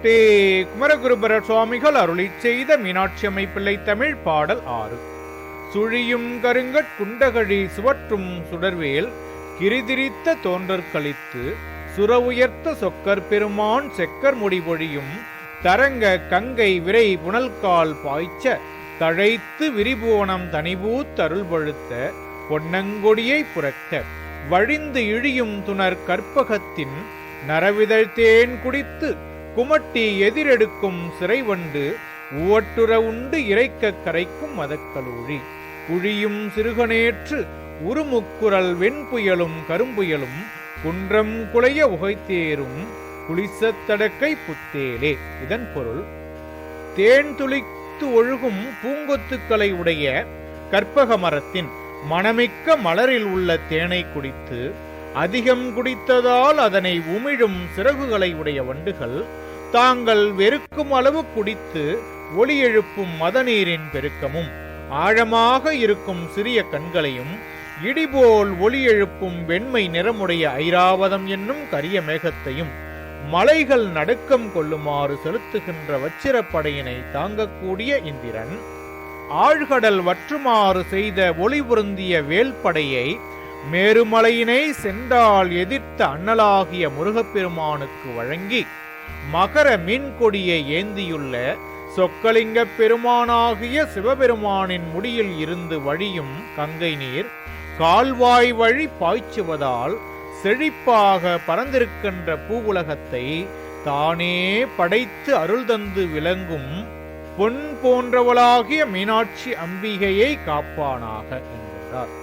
ஸ்ரீ குமரகுருபர சுவாமிகள் அருளி செய்த மீனாட்சி அமைப்பிள்ளை தமிழ் பாடல் ஆறு. சுழியும் கருங்கட் குண்டகழி சுவற்றும் சுடர்வேல் கிரிதிரித்த தோன்றற் கழித்து சுர உயர்த்த சொக்கர் பெருமான் செக்கர் முடிபொழியும் தரங்க கங்கை விரை புனல்கால் பாய்ச்ச தழைத்து விரிபுவனம் தனிபூத்தருள் பழுத்த பொன்னங்கொடியை புறக்க வழிந்து இழியும் துணர் கற்பகத்தின் நரவிதழ்த்தேன் குடித்து குமட்டி எதிரெடுக்கும் சிறைவண்டு உவட்டுற உண்டு இறைக்க கரைக்கும் மதக்கலூழி குழியும் சிறுகனேற்று உருமுக்குரல் வெண்புயலும் கரும்புயலும் குன்றம் குலைய உகைத்தேரும் குளிசத்தடக்கை புத்தேலே. இதன் பொருள் தேன் துளித்து ஒழுகும் பூங்கொத்துக்களை உடைய கற்பக மரத்தின் மணமிக்க மலரில் உள்ள தேனை குடித்து அதிகம் குடித்ததால் அதனை உமிழும் சிறகுகளை உடைய வண்டுகள் தாங்கள் வெறுக்கும் அளவு குடித்து ஒளி எழுப்பும் மதநீரின் பெருக்கமும் ஆழமாக இருக்கும் சிறிய கண்களையும் இடிபோல் ஒளி எழுப்பும் வெண்மை நிறமுடைய ஐராவதம் என்னும் கரிய மேகத்தையும் மலைகள் நடுக்கம் கொள்ளுமாறு செலுத்துகின்ற வச்சிரப்படையினை தாங்கக்கூடிய இந்திரன் ஆழ்கடல் வற்றுமாறு செய்த ஒளி பொருந்திய வேல்படையை மேருமலையினை சென்றால் எதிர்த்த அண்ணலாகிய முருகப்பெருமானுக்கு வழங்கி மகர மீன்கொடியை ஏந்தியுள்ள சொக்கலிங்க பெருமானாகிய சிவபெருமானின் முடியில் இருந்து வழியும் கங்கை நீர் கால்வாய் வழி பாய்ச்சுவதால் செழிப்பாக பறந்திருக்கின்ற பூவுலகத்தை தானே படைத்து அருள் தந்து விளங்கும் பொன் போன்றவளாகிய மீனாட்சி அம்பிகையை காப்பானாக என்கிறார்